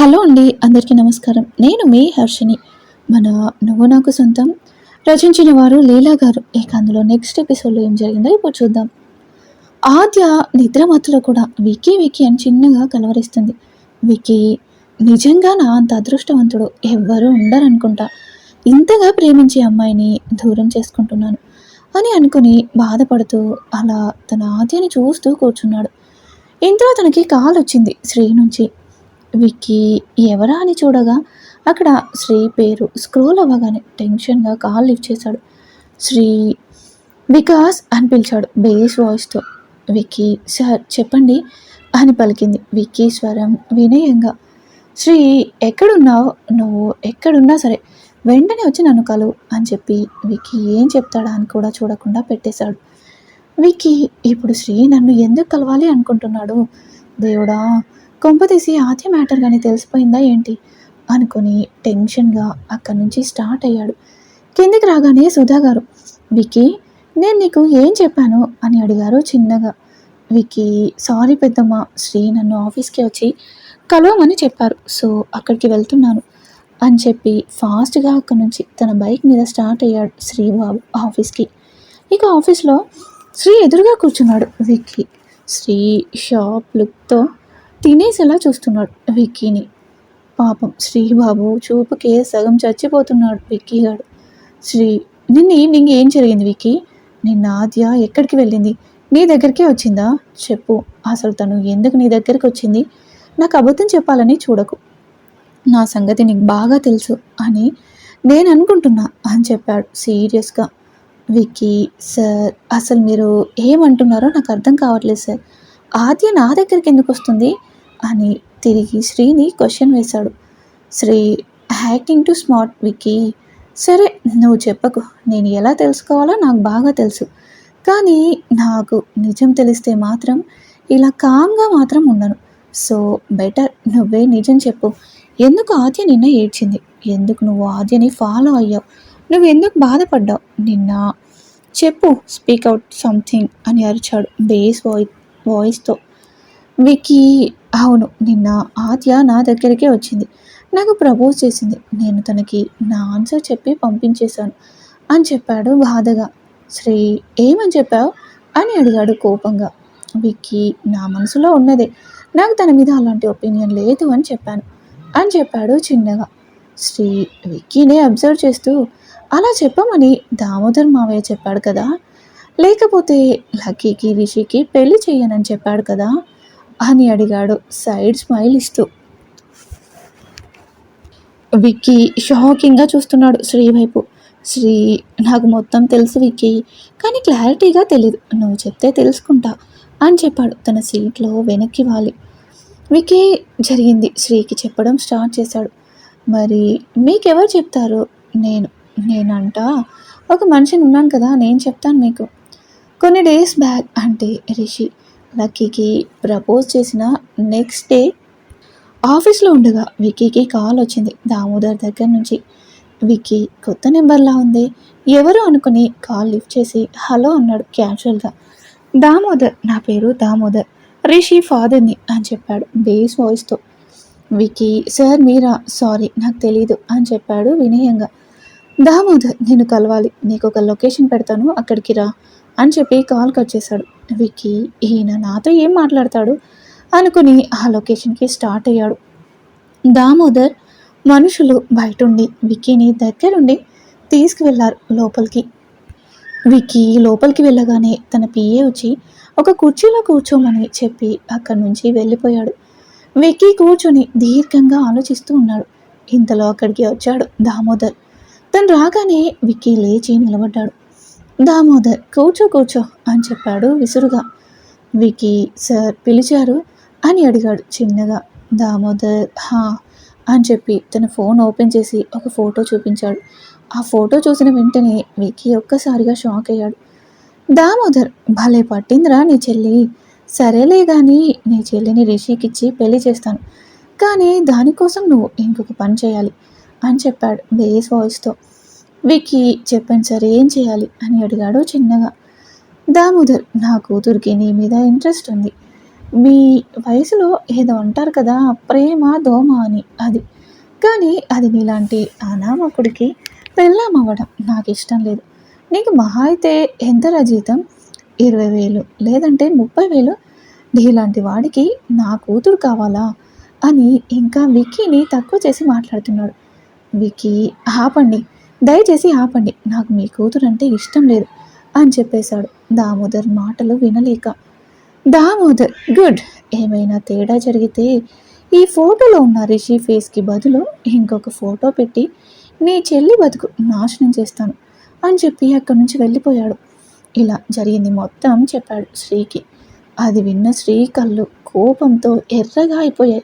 Hello అండి అందరికీ నమస్కారం. నేను మీ హర్షిని మన నువ్వు నాకు సొంతం రచించిన వారు లీలా గారు. ఇక అందులో నెక్స్ట్ ఎపిసోడ్లో ఏం జరిగిందో ఇప్పుడు చూద్దాం. ఆద్య నిద్రమత్తులో కూడా వికీ వికీ అని చిన్నగా కలవరిస్తుంది. వికీ నిజంగా నా అంత అదృష్టవంతుడు ఎవ్వరూ ఉండరనుకుంటా. ఇంతగా ప్రేమించే అమ్మాయిని దూరం చేసుకుంటున్నాను అని అనుకుని బాధపడుతూ అలా తన ఆద్యని చూస్తూ కూర్చున్నాడు. ఇంతలో తనకి కాల్ వచ్చింది శ్రీ నుంచి. విక్కీ ఎవరా అని చూడగా అక్కడ శ్రీ పేరు స్క్రోల్ అవ్వగానే టెన్షన్గా కాల్ లిఫ్ట్ చేశాడు. శ్రీ వికాస్ అని పిలిచాడు బేస్ వాయిస్తో. విక్కీ సార్ చెప్పండి అని పలికింది. విక్కీ స్వరం వినయంగా శ్రీ ఎక్కడున్నావు? నువ్వు ఎక్కడున్నా సరే వెంటనే వచ్చి నన్ను కలు అని చెప్పి విక్కీ ఏం చెప్తాడా అని కూడా చూడకుండా పెట్టేశాడు. విక్కీ ఇప్పుడు శ్రీ నన్ను ఎందుకు కలవాలి అనుకుంటున్నాడు? దేవుడా కొంపతీసి ఆద్య మ్యాటర్ కానీ తెలిసిపోయిందా ఏంటి? అనుకుని టెన్షన్గా అక్కడి నుంచి స్టార్ట్ అయ్యాడు. కిందికి రాగానే సుధా గారు విక్కీ నేను నీకు ఏం చెప్పాను? అని అడిగారు చిన్నగా. విక్కీ సారీ పెద్దమ్మ శ్రీ నన్ను ఆఫీస్కి వచ్చి కలవమని చెప్పారు సో అక్కడికి వెళ్తున్నాను అని చెప్పి ఫాస్ట్గా అక్కడి నుంచి తన బైక్ మీద స్టార్ట్ అయ్యాడు శ్రీబాబు ఆఫీస్కి. ఇక ఆఫీస్లో శ్రీ ఎదురుగా కూర్చున్నాడు విక్కీ. శ్రీ షాప్ లుక్తో తినేసేలా చూస్తున్నాడు విక్కీని. పాపం శ్రీబాబు చూపుకే సగం చచ్చిపోతున్నాడు విక్కీ గాడు. శ్రీ నిన్న ఈవినింగ్ ఏం జరిగింది విక్కీ? నిన్న ఆద్య ఎక్కడికి వెళ్ళింది? నీ దగ్గరికే వచ్చిందా? చెప్పు అసలు తను ఎందుకు నీ దగ్గరికి వచ్చింది? నాకు అబద్ధం చెప్పాలని చూడకు. నా సంగతి నీకు బాగా తెలుసు అని నేను అనుకుంటున్నా అని చెప్పాడు సీరియస్గా. విక్కీ సార్ అసలు మీరు ఏమంటున్నారో నాకు అర్థం కావట్లేదు సార్. ఆద్య నా దగ్గరికి ఎందుకు వస్తుంది? అని తిరిగి శ్రీని క్వశ్చన్ వేశాడు. Sri hacking to smart Vicky సరే నువ్వు చెప్పకు. నేను ఎలా తెలుసుకోవాలో నాకు బాగా తెలుసు. కానీ నాకు నిజం తెలిస్తే మాత్రం ఇలా కామ్గా మాత్రం ఉండను. సో బెటర్ నువ్వే నిజం చెప్పు. ఎందుకు ఆద్య నిన్న ఏడ్చింది? ఎందుకు నువ్వు ఆద్యని ఫాలో అయ్యావు? నువ్వు ఎందుకు బాధపడ్డావు? నిన్న చెప్పు స్పీక్ అవుట్ సంథింగ్ అని అరిచాడు బేస్ వాయి వాయిస్తో. వికీ అవును నిన్న ఆద్య నా దగ్గరికే వచ్చింది. నాకు ప్రపోజ్ చేసింది. నేను తనకి నా ఆన్సర్ చెప్పి పంపించేశాను అని చెప్పాడు బాధగా. శ్రీ ఏమని చెప్పావు? అని అడిగాడు కోపంగా. విక్కీ నా మనసులో ఉన్నదే. నాకు తన మీద అలాంటి ఒపీనియన్ లేదు అని చెప్పాను అని చెప్పాడు చిన్నగా. శ్రీ విక్కీనే అబ్జర్వ్ చేస్తూ అలా చెప్పమని దామోదర్ మావయ్య చెప్పాడు కదా? లేకపోతే లక్కీకి రిషికి పెళ్ళి చేయనని చెప్పాడు కదా? అని అడిగాడు. సైడ్ స్మైల్ ఇస్తూ. విక్కీ షాకింగ్గా చూస్తున్నాడు శ్రీ వైపు శ్రీ నాకు మొత్తం తెలుసు విక్కీ కానీ క్లారిటీగా తెలియదు నువ్వు చెప్తే తెలుసుకుంటా అని చెప్పాడు తన సీట్లో వెనక్కి వాలి. విక్కీ జరిగింది. శ్రీకి చెప్పడం స్టార్ట్ చేశాడు. మరి మీకెవరు చెప్తారు? నేను నేనంట? ఒక మనిషిని ఉన్నాను కదా నేను చెప్తాను మీకు. కొన్ని డేస్ బ్యాక్ అంటే రిషి లక్కీకి ప్రపోజ్ చేసిన నెక్స్ట్ డే ఆఫీస్లో ఉండగా విక్కీకి కాల్ వచ్చింది. దామోదర్ దగ్గర నుంచి విక్కీ కొత్త నెంబర్లా ఉంది. ఎవరు అనుకుని కాల్ లిఫ్ట్ చేసి హలో అన్నాడు క్యాజువల్గా. దామోదర్ నా పేరు దామోదర్. రిషి ఫాదర్ని అని చెప్పాడు బేస్ వాయిస్తో. విక్కీ సార్ మీరా? సారీ నాకు తెలీదు అని చెప్పాడు వినయంగా. దామోదర్ నేను కలవాలి. నీకు ఒక లొకేషన్ పెడతాను. అక్కడికి రా అని చెప్పి కాల్ కట్ చేశాడు. విక్కీ ఈయన నాతో ఏం మాట్లాడతాడు? అనుకుని ఆ లొకేషన్కి స్టార్ట్ అయ్యాడు. దామోదర్ మనుషులు బయటుండి విక్కీని దగ్గరుండి తీసుకువెళ్ళారు లోపలికి. విక్కీ లోపలికి వెళ్ళగానే తన పిఏ వచ్చి ఒక కుర్చీలో కూర్చోమని చెప్పి అక్కడి నుంచి వెళ్ళిపోయాడు. విక్కీ కూర్చొని దీర్ఘంగా ఆలోచిస్తూ ఉన్నాడు. ఇంతలో అక్కడికి వచ్చాడు దామోదర్. తను రాగానే విక్కీ లేచి నిలబడ్డాడు. దామోదర్ కూర్చో కూర్చో అని చెప్పాడు విసురుగా. వికీ సార్ పిలిచారు అని అడిగాడు చిన్నగా. దామోదర్ హా అని చెప్పి తన ఫోన్ ఓపెన్ చేసి ఒక ఫోటో చూపించాడు. ఆ ఫోటో చూసిన వెంటనే వికీ ఒక్కసారిగా షాక్ అయ్యాడు. దామోదర్ భలే పట్టిందిరా నీ చెల్లి. సరేలే కానీ నీ చెల్లిని రిషికిచ్చి పెళ్ళి చేస్తాను. కానీ దానికోసం నువ్వు ఇంకొక పని చేయాలి అని చెప్పాడు బేస్ వాయిస్తో. విక్కీ చెప్పండి సార్ ఏం చేయాలి అని అడిగాడు చిన్నగా. దామోదర్ నా కూతురికి నీ మీద ఇంట్రెస్ట్ ఉంది. మీ వయసులో ఏదో అంటారు కదా ప్రేమ దోమ అని అది. కానీ అది నీలాంటి అనామకుడికి పెళ్ళామవ్వడం నాకు ఇష్టం లేదు. నీకు మహా అయితే ఎంత రజీతం ఇరవై వేలు లేదంటే ముప్పై వేలు? నీలాంటి వాడికి నా కూతురు కావాలా? అని ఇంకా విక్కీని తక్కువ చేసి మాట్లాడుతున్నాడు. విక్కీ ఆపండి. దయచేసి ఆపండి. నాకు మీ కూతురు అంటే ఇష్టం లేదు అని చెప్పేశాడు. దామోదర్ మాటలు వినలేక దామోదర్ గుడ్. ఏమైనా తేడా జరిగితే ఈ ఫోటోలో ఉన్న రిషి ఫేస్కి బదులు ఇంకొక ఫోటో పెట్టి నీ చెల్లి బతుకు నాశనం చేస్తాను అని చెప్పి అక్కడి నుంచి వెళ్ళిపోయాడు. ఇలా జరిగింది మొత్తం చెప్పాడు శ్రీకి. అది విన్న శ్రీ కళ్ళు కోపంతో ఎర్రగా అయిపోయాయి.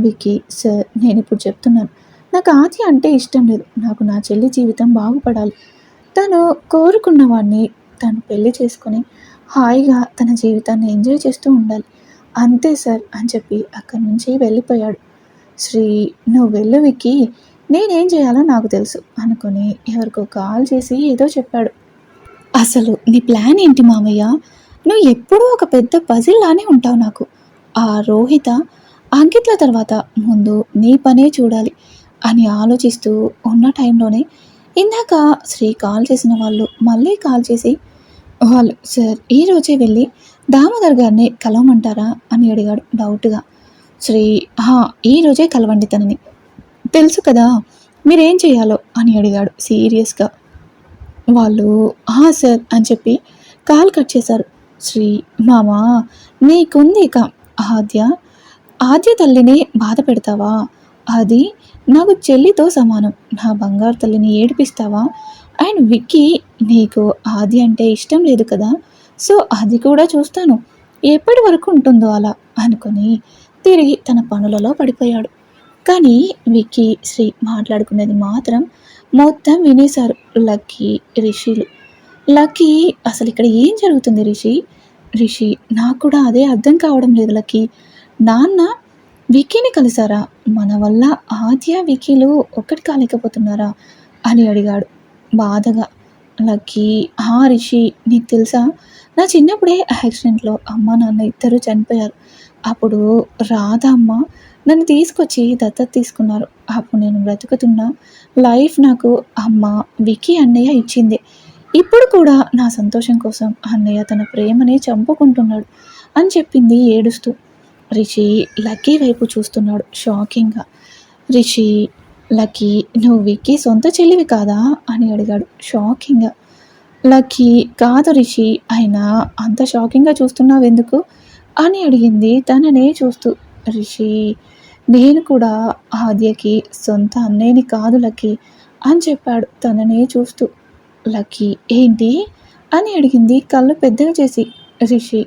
వికీ సార్ నేను ఇప్పుడు చెప్తున్నాను. నాకు ఆది అంటే ఇష్టం లేదు. నాకు నా చెల్లి జీవితం బాగుపడాలి. తను కోరుకున్న వాడిని తను పెళ్ళి చేసుకొని హాయిగా తన జీవితాన్ని ఎంజాయ్ చేస్తూ ఉండాలి. అంతే సార్ అని చెప్పి అక్కడి నుంచి వెళ్ళిపోయాడు. శ్రీ నువ్వు వెళ్ళు విక్కి. నేనేం చేయాలో నాకు తెలుసు అనుకుని ఎవరికో కాల్ చేసి ఏదో చెప్పాడు. అసలు నీ ప్లాన్ ఏంటి మామయ్య? నువ్వు ఎప్పుడూ ఒక పెద్ద పజిల్లానే ఉంటావు నాకు. ఆ రోహిత అంకిత్ల తర్వాత ముందు నీ పనే చూడాలి. అని ఆలోచిస్తూ ఉన్న టైంలోనే ఇందాక శ్రీ కాల్ చేసిన వాళ్ళు మళ్ళీ కాల్ చేసి వాళ్ళు సార్ ఈ రోజే వెళ్ళి దామోదర్ గారిని కలవమంటారా? అని అడిగాడు డౌట్గా. శ్రీ హా ఈ రోజే కలవండి తనని. తెలుసు కదా మీరేం చేయాలో? అని అడిగాడు సీరియస్గా. వాళ్ళు హా సార్ అని చెప్పి కాల్ కట్ చేశారు. శ్రీ మామా నీకుంది ఇక ఆద్య. ఆద్య తల్లిని బాధ పెడతావా? అది నాకు చెల్లితో సమానం. నా బంగారు తల్లిని ఏడిపిస్తావా? అండ్ విక్కీ నీకు ఆది అంటే ఇష్టం లేదు కదా? సో అది కూడా చూస్తాను. ఎప్పటి వరకు ఉంటుందో అలా అనుకుని తిరిగి తన పనులలో పడిపోయాడు. కానీ విక్కీ శ్రీ మాట్లాడుకునేది మాత్రం మొత్తం వినేశారు లక్కీ రిషిలు. లక్కీ అసలు ఇక్కడ ఏం జరుగుతుంది రిషి? రిషి నాకు కూడా అదే అర్థం కావడం లేదు లక్కీ. నాన్న విక్కీని కలిసారా? మన వల్ల ఆద్య వికీలు ఒక్కటి కాలేకపోతున్నారా? అని అడిగాడు. బాధగా. లక్కీ హా రిషి నీకు తెలుసా? నా చిన్నప్పుడే యాక్సిడెంట్లో అమ్మ నాన్న ఇద్దరు చనిపోయారు. అప్పుడు రాధ అమ్మ నన్ను తీసుకొచ్చి దత్తత తీసుకున్నారు. అప్పుడు నేను బ్రతుకుతున్న లైఫ్ నాకు అమ్మ వికీ అన్నయ్య ఇచ్చింది. ఇప్పుడు కూడా నా సంతోషం కోసం అన్నయ్య తన ప్రేమని చంపుకుంటున్నాడు అని చెప్పింది ఏడుస్తూ. రిషి లక్కీ వైపు చూస్తున్నాడు షాకింగ్గా. రిషి లక్కీ నువ్వు విక్కీ సొంత చెల్లివి కాదా అని అడిగాడు షాకింగ్గా. లక్కీ కాదు రిషి అయినా అంత షాకింగ్గా చూస్తున్నావు ఎందుకు అని అడిగింది తననే చూస్తూ. రిషి నేను కూడా ఆద్యకి సొంత అన్నయ్యని కాదు లక్కీ అని చెప్పాడు తననే చూస్తూ. లక్కీ ఏంటి అని అడిగింది కళ్ళు పెద్దగా చేసి. రిషి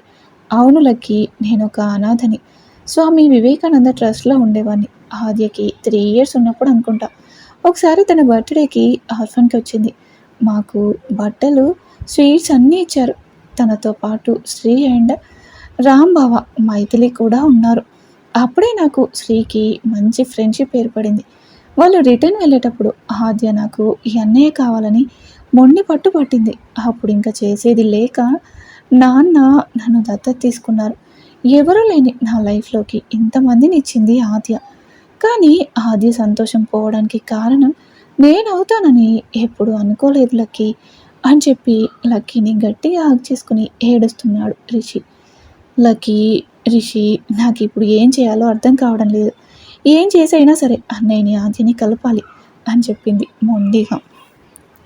అవును లక్కీ నేను ఒక అనాథని. స్వామి వివేకానంద ట్రస్ట్లో ఉండేవాడిని ఆద్యకి త్రీ ఇయర్స్ ఉన్నప్పుడు అనుకుంటా. ఒకసారి తన బర్త్డేకి ఆర్ఫన్కి వచ్చింది. మాకు బట్టలు స్వీట్స్ అన్నీ ఇచ్చారు. తనతో పాటు శ్రీ అండ్ రాంబావ మైథిలి కూడా ఉన్నారు. అప్పుడే నాకు శ్రీకి మంచి ఫ్రెండ్షిప్ ఏర్పడింది. వాళ్ళు రిటర్న్ వెళ్ళేటప్పుడు ఆద్య నాకు ఈ అన్నయ్య కావాలని మొండి పట్టు పట్టింది. అప్పుడు ఇంకా చేసేది లేక నాన్న నన్ను దత్తత తీసుకున్నారు. ఎవరూ లేని నా లైఫ్లోకి ఇంతమందిని ఇచ్చింది ఆద్య. కానీ ఆద్య సంతోషం పోవడానికి కారణం నేను అవుతానని ఎప్పుడు అనుకోలేదు లక్కీ అని చెప్పి లక్కీని గట్టిగా హాక్ చేసుకుని ఏడుస్తున్నాడు రిషి. లక్కీ రిషి నాకు ఇప్పుడు ఏం చేయాలో అర్థం కావడం లేదు. ఏం చేసైనా సరే అన్నయ్యని ఆద్యని కలపాలి అని చెప్పింది మొండిగా.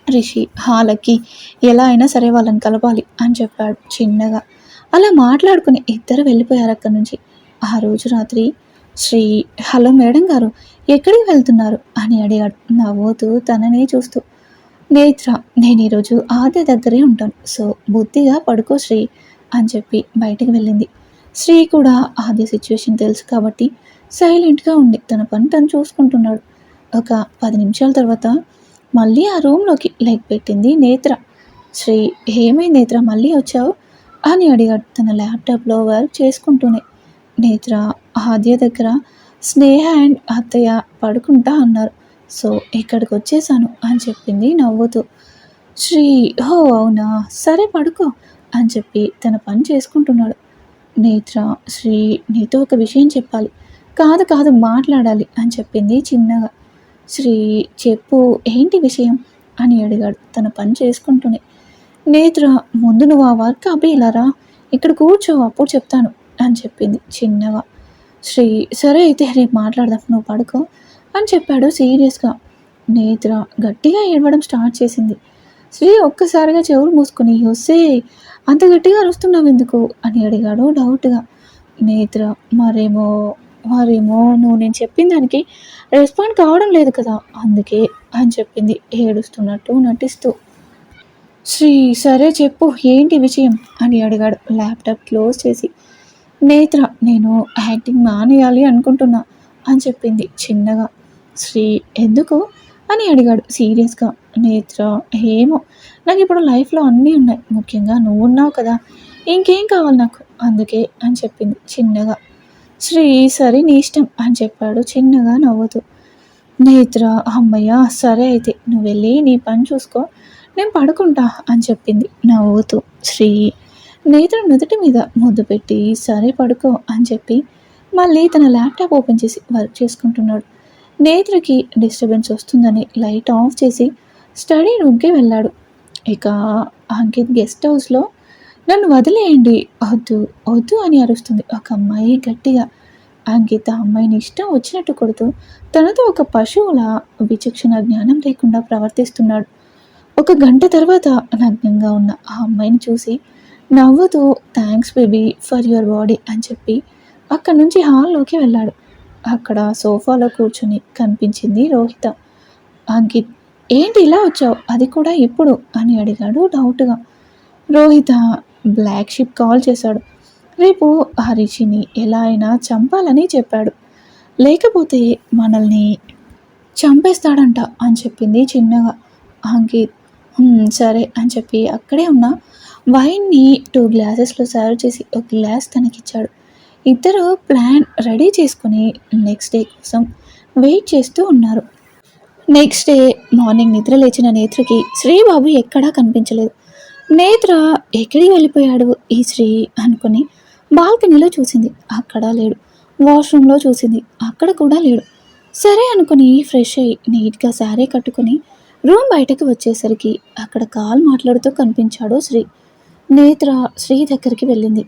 రిషి హా లక్కీ ఎలా అయినా సరే వాళ్ళని కలపాలి అని చెప్పాడు చిన్నగా. అలా మాట్లాడుకుని ఇద్దరు వెళ్ళిపోయారు అక్కడి నుంచి. ఆ రోజు రాత్రి శ్రీ హలో మేడం గారు ఎక్కడికి వెళ్తున్నారు? అని అడిగాడు. నవ్వుతూ తననే చూస్తూ నేత్ర నేను ఈరోజు ఆద్య దగ్గరే ఉంటాను. సో బుద్ధిగా పడుకో శ్రీ అని చెప్పి బయటికి వెళ్ళింది. శ్రీ కూడా ఆద్య సిచ్యువేషన్ తెలుసు కాబట్టి సైలెంట్గా ఉండి తన పని తను చూసుకుంటున్నాడు. ఒక పది నిమిషాల తర్వాత మళ్ళీ ఆ రూమ్లోకి లైక్ పెట్టింది నేత్ర. శ్రీ ఏమైంది నేత్ర? మళ్ళీ వచ్చావు? అని అడిగాడు తన ల్యాప్టాప్లో వర్క్ చేసుకుంటూనే. నేత్ర ఆద్య దగ్గర స్నేహ అండ్ అత్తయ్య పడుకుంటా అన్నారు. సో ఇక్కడికి వచ్చేసాను అని చెప్పింది నవ్వుతూ. శ్రీ హో అవునా? సరే పడుకో అని చెప్పి తన పని చేసుకుంటున్నాడు. నేత్ర శ్రీ నీతో ఒక విషయం చెప్పాలి. కాదు కాదు మాట్లాడాలి అని చెప్పింది చిన్నగా. శ్రీ చెప్పు ఏంటి విషయం? అని అడిగాడు తన పని చేసుకుంటూనే. నేత్ర ముందు నువ్వు ఆ వర్క్ అబ్బి ఇక్కడ కూర్చో అప్పుడు చెప్తాను అని చెప్పింది చిన్నగా శ్రీ సరే అయితే రేపు మాట్లాడదాం నువ్వు పడుకో అని చెప్పాడు సీరియస్గా. నేత్ర గట్టిగా ఏడవడం స్టార్ట్ చేసింది. శ్రీ ఒక్కసారిగా చెవులు మూసుకొని వస్తే అంత గట్టిగా అరుస్తున్నావు ఎందుకు అని అడిగాడు డౌట్గా. నేత్ర మరేమో మరేమో నువ్వు నేను చెప్పిన దానికి రెస్పాండ్ కావడం లేదు కదా అందుకే అని చెప్పింది ఏడుస్తున్నట్టు నటిస్తూ. శ్రీ సరే చెప్పు ఏంటి విషయం? అని అడిగాడు ల్యాప్టాప్ క్లోజ్ చేసి. నేత్ర నేను యాక్టింగ్ మానేయాలి అనుకుంటున్నా అని చెప్పింది చిన్నగా. శ్రీ ఎందుకు? అని అడిగాడు సీరియస్గా. నేత్ర ఏమో నాకు ఇప్పుడు లైఫ్లో అన్నీ ఉన్నాయి ముఖ్యంగా నువ్వు ఉన్నావు కదా ఇంకేం కావాలి నాకు? అందుకే అని చెప్పింది చిన్నగా. శ్రీ సరే నీ ఇష్టం అని చెప్పాడు చిన్నగా నవ్వుతూ. నేత్ర అమ్మయ్య సరే అయితే నువ్వు వెళ్ళి నీ పని చూసుకో నేను పడుకుంటా అని చెప్పింది నవ్వుతూ. శ్రీ నేతను నుదుటి మీద ముద్దు పెట్టి సరే పడుకో అని చెప్పి మళ్ళీ తన ల్యాప్టాప్ ఓపెన్ చేసి వర్క్ చేసుకుంటున్నాడు. నేత్రకి డిస్టర్బెన్స్ వస్తుందని లైట్ ఆఫ్ చేసి స్టడీ రూమ్కి వెళ్ళాడు. ఇక అంకిత్ గెస్ట్ హౌస్లో నన్ను వదిలేయండి వద్దు వద్దు అని అరుస్తుంది ఒక అమ్మాయి గట్టిగా. అంకిత అమ్మాయిని ఇష్టం వచ్చినట్టు కొడుతూ తనతో ఒక పశువుల విచక్షణ జ్ఞానం లేకుండా ప్రవర్తిస్తున్నాడు. ఒక గంట తర్వాత నగ్నంగా ఉన్న ఆ అమ్మాయిని చూసి నవ్వుతూ thanks baby for your body అని చెప్పి అక్కడి నుంచి హాల్లోకి వెళ్ళాడు. అక్కడ సోఫాలో కూర్చుని కనిపించింది రోహిత. అంకిత్ ఏంటి ఇలా వచ్చావు? అది కూడా ఇప్పుడు? అని అడిగాడు డౌట్గా. రోహిత బ్లాక్ షిప్ కాల్ చేశాడు. రేపు హరీషిని ఎలా అయినా చంపాలని చెప్పాడు. లేకపోతే మనల్ని చంపేస్తాడంట అని చెప్పింది చిన్నగా. అంకిత్ సరే అని చెప్పి అక్కడే ఉన్న వైన్ని టూ గ్లాసెస్లో సర్వ్ చేసి ఒక గ్లాస్ తనకిచ్చాడు. ఇద్దరు ప్లాన్ రెడీ చేసుకుని నెక్స్ట్ డే కోసం వెయిట్ చేస్తూ ఉన్నారు. నెక్స్ట్ డే మార్నింగ్ నిద్ర లేచిన నేత్రకి శ్రీబాబు ఎక్కడా కనిపించలేదు. నేత్ర ఎక్కడికి వెళ్ళిపోయాడు ఈ శ్రీ అనుకుని బాల్కనీలో చూసింది. అక్కడ లేడు. వాష్రూమ్లో చూసింది. అక్కడ కూడా లేడు. సరే అనుకుని ఫ్రెష్ అయ్యి నీట్గా శారీ కట్టుకుని రూమ్ బయటకు వచ్చేసరికి అక్కడ కాల్ మాట్లాడుతూ కనిపించాడు శ్రీ. నేత్ర శ్రీ దగ్గరికి వెళ్ళింది.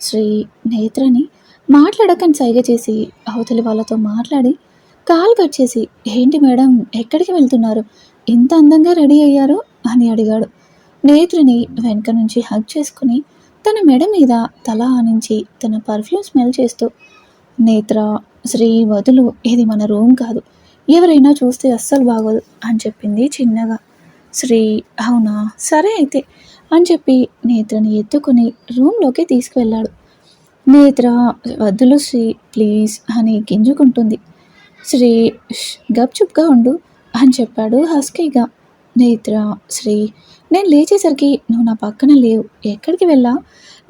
శ్రీ నేత్రని మాట్లాడకని సైగ చేసి అవతలి వాళ్ళతో మాట్లాడి కాల్ కట్ చేసి ఏంటి మేడం ఎక్కడికి వెళ్తున్నారు? ఇంత అందంగా రెడీ అయ్యారు? అని అడిగాడు. నేత్రని వెనక నుంచి హగ్ చేసుకుని తన మెడ మీద తల ఆనించి తన పర్ఫ్యూమ్ స్మెల్ చేస్తూ నేత్ర శ్రీ వదులు ఇది మన రూమ్ కాదు. ఎవరైనా చూస్తే అస్సలు బాగోదు అని చెప్పింది చిన్నగా. శ్రీ అవునా? సరే అయితే అని చెప్పి నేత్రని ఎత్తుకుని రూమ్లోకి తీసుకువెళ్ళాడు. నేత్ర వద్దులు శ్రీ ప్లీజ్ అని గింజుకుంటుంది. శ్రీ గప్చుప్గా ఉండు అని చెప్పాడు హస్కీగా. నేత్ర శ్రీ నేను లేచేసరికి నువ్వు నా పక్కన లేవు ఎక్కడికి వెళ్ళా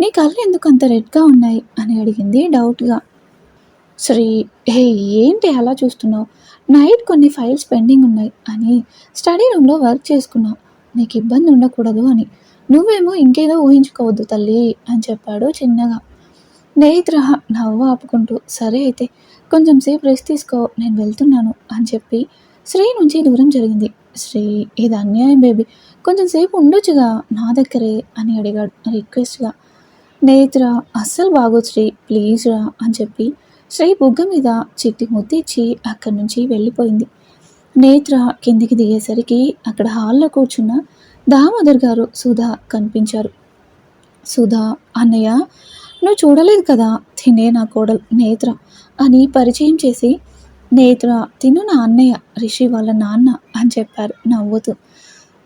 నీ కళ్ళు ఎందుకు అంత రెడ్గా ఉన్నాయి? అని అడిగింది డౌట్గా. శ్రీ హే ఏంటి అలా చూస్తున్నావు? నైట్ కొన్ని ఫైల్స్ పెండింగ్ ఉన్నాయి అని స్టడీ రూమ్లో వర్క్ చేసుకున్నా. నీకు ఇబ్బంది ఉండకూడదు అని. నువ్వేమో ఇంకేదో ఊహించుకోవద్దు తల్లి అని చెప్పాడు చిన్నగా. నేత్రహ నవ్వు ఆపుకుంటూ సరే అయితే కొంచెం సేపు రెస్ట్ తీసుకో నేను వెళ్తున్నాను అని చెప్పి శ్రీ నుంచి దూరం జరిగింది. శ్రీ ఇది అన్యాయం బేబీ కొంచెం సేపు ఉండొచ్చుగా నా దగ్గరే అని అడిగాడు రిక్వెస్ట్గా. నేత్ర అస్సలు బాగోదు శ్రీ ప్లీజ్ రా అని చెప్పి శ్రీ బుగ్గ మీద చిట్టి ముద్దిచ్చి అక్కడి నుంచి వెళ్ళిపోయింది. నేత్ర కిందికి దిగేసరికి అక్కడ హాల్లో కూర్చున్న దామోదర్ గారు సుధా కనిపించారు. సుధా అన్నయ్య నువ్వు చూడలేదు కదా? తినే నా కోడలు నేత్ర అని పరిచయం చేసి నేత్ర తిను నా అన్నయ్య రిషి వాళ్ళ నాన్న అని చెప్పారు నవ్వుతూ.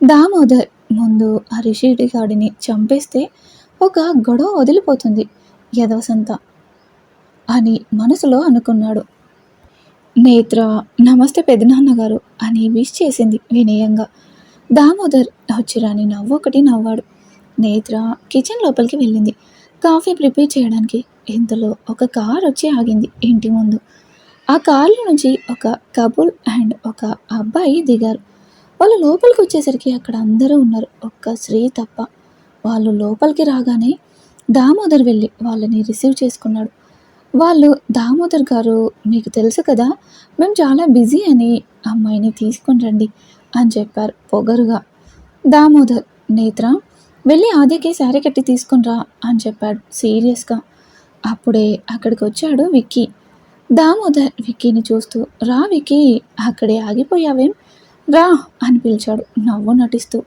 దామోదర్ ముందు ఆ రిషి గాడిని చంపేస్తే ఒక గొడవ వదిలిపోతుంది. యదవసంతా అని మనసులో అనుకున్నాడు. నేత్ర నమస్తే పెదనాన్న గారు అని విష్ చేసింది వినయంగా. దామోదర్ వచ్చిరాని నవ్వు ఒకటి నవ్వాడు. నేత్ర కిచెన్ లోపలికి వెళ్ళింది. కాఫీ ప్రిపేర్ చేయడానికి ఇంతలో ఒక కార్ వచ్చి ఆగింది ఇంటి ముందు. ఆ కార్లో నుంచి ఒక కపుల్ అండ్ ఒక అబ్బాయి దిగారు. వాళ్ళు లోపలికి వచ్చేసరికి అక్కడ అందరూ ఉన్నారు. ఒక్క స్త్రీ తప్ప వాళ్ళు లోపలికి రాగానే దామోదర్ వెళ్ళి వాళ్ళని రిసీవ్ చేసుకున్నాడు. వాళ్ళు దామోదర్ గారు మీకు తెలుసు కదా మేము చాలా బిజీ అని అమ్మాయిని తీసుకొని రండి అని చెప్పారు పొగరుగా. దామోదర్ నేత్ర వెళ్ళి ఆదికి శారీ కట్టి తీసుకునిరా అని చెప్పాడు సీరియస్గా. అప్పుడే అక్కడికి వచ్చాడు విక్కీ. దామోదర్ విక్కీని చూస్తూ రా విక్కీ అక్కడే ఆగిపోయావేం? రా అని పిలిచాడు నవ్వు నటిస్తూ.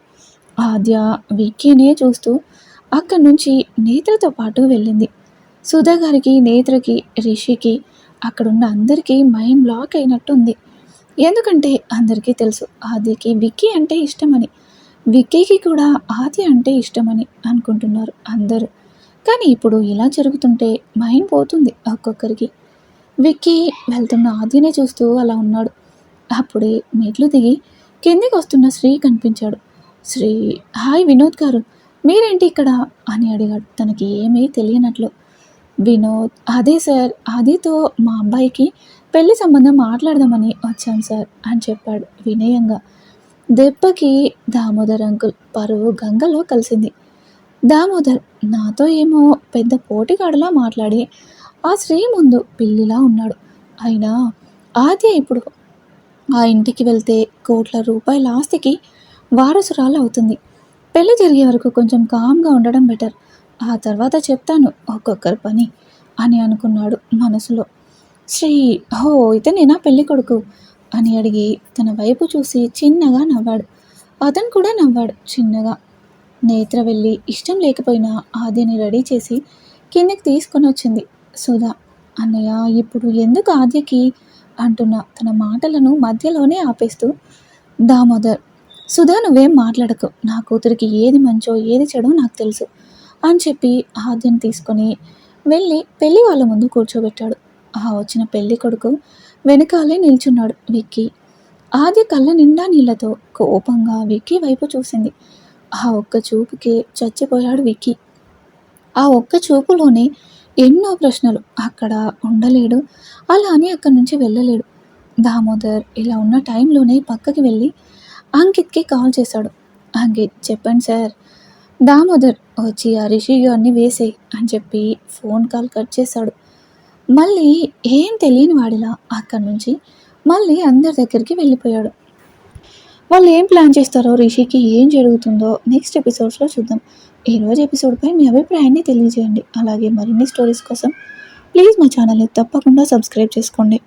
ఆద్య విక్కీనే చూస్తూ అక్కడి నుంచి నేత్రతో పాటు వెళ్ళింది. సుధా గారికి నేత్రకి రిషికి అక్కడున్న అందరికీ మైండ్ బ్లాక్ అయినట్టుంది. ఎందుకంటే అందరికీ తెలుసు ఆద్యకి విక్కీ అంటే ఇష్టమని. విక్కీకి కూడా ఆద్య అంటే ఇష్టమని అనుకుంటున్నారు అందరూ. కానీ ఇప్పుడు ఇలా జరుగుతుంటే మైండ్ పోతుంది ఒక్కొక్కరికి. విక్కీ వెళ్తున్న ఆద్యనే చూస్తూ అలా ఉన్నాడు. అప్పుడే మెట్లు దిగి కిందికి వస్తున్న శ్రీ కనిపించాడు. శ్రీ హాయ్ వినోద్ గారు మీరేంటి ఇక్కడ? అని అడిగాడు. తనకి ఏమీ తెలియనట్లు. వినోద్ అదే సార్ ఆదితో మా అబ్బాయికి పెళ్ళి సంబంధం మాట్లాడదామని వచ్చాం సార్ అని చెప్పాడు వినయంగా. దెబ్బకి దామోదర్ అంకుల్ పరువు గంగలో కలిసింది. దామోదర్ నాతో ఏమో పెద్ద పోటీగాడులా మాట్లాడి ఆ స్త్రీ ముందు పిల్లిలా ఉన్నాడు. అయినా ఆద్య ఇప్పుడు ఆ ఇంటికి వెళ్తే కోట్ల రూపాయల ఆస్తికి వారసురాలు అవుతుంది పెళ్ళి జరిగే వరకు కొంచెం కామ్గా ఉండడం బెటర్. ఆ తర్వాత చెప్తాను ఒక్కొక్కరి పని అని అనుకున్నాడు మనసులో. శ్రీ హో ఇతనేనా పెళ్ళి కొడుకు అని అడిగి తన వైపు చూసి చిన్నగా నవ్వాడు. అతను కూడా నవ్వాడు చిన్నగా. నేత్ర వెళ్ళి ఇష్టం లేకపోయినా ఆద్యని రెడీ చేసి కిందకి తీసుకొని వచ్చింది. సుధా అన్నయ్య ఇప్పుడు ఎందుకు ఆద్యకి అంటున్న తన మాటలను మధ్యలోనే ఆపేస్తూ దామోదర్ సుధా నువ్వేం మాట్లాడకు. నా కూతురికి ఏది మంచో ఏది చెడో నాకు తెలుసు. అని చెప్పి ఆద్యను తీసుకొని వెళ్ళి పెళ్ళి వాళ్ళ ముందు కూర్చోబెట్టాడు. ఆ వచ్చిన పెళ్ళి కొడుకు వెనకాలే నిల్చున్నాడు విక్కీ. ఆద్య కళ్ళ నిండా నీళ్ళతో కోపంగా విక్కీ వైపు చూసింది. ఆ ఒక్క చూపుకే చచ్చిపోయాడు విక్కీ. ఆ ఒక్క చూపులోనే ఎన్నో ప్రశ్నలు. అక్కడ ఉండలేడు. అలా అని అక్కడి నుంచి వెళ్ళలేడు. దామోదర్ ఇలా ఉన్న టైంలోనే పక్కకి వెళ్ళి అంకిత్కి కాల్ చేశాడు. అంకిత్ చెప్పండి సార్. దామోదర్ వచ్చి ఆ రిషి గారిని వేసేయి అని చెప్పి ఫోన్ కాల్ కట్ చేశాడు. మళ్ళీ ఏం తెలియని వాడిలా అక్కడి నుంచి మళ్ళీ అందరి దగ్గరికి వెళ్ళిపోయాడు. వాళ్ళు ఏం ప్లాన్ చేస్తారో రిషికి ఏం జరుగుతుందో నెక్స్ట్ ఎపిసోడ్స్లో చూద్దాం. ఈరోజు ఎపిసోడ్పై మీ అభిప్రాయాన్ని తెలియజేయండి. అలాగే మరిన్ని స్టోరీస్ కోసం ప్లీజ్ మా ఛానల్ని తప్పకుండా సబ్స్క్రైబ్ చేసుకోండి.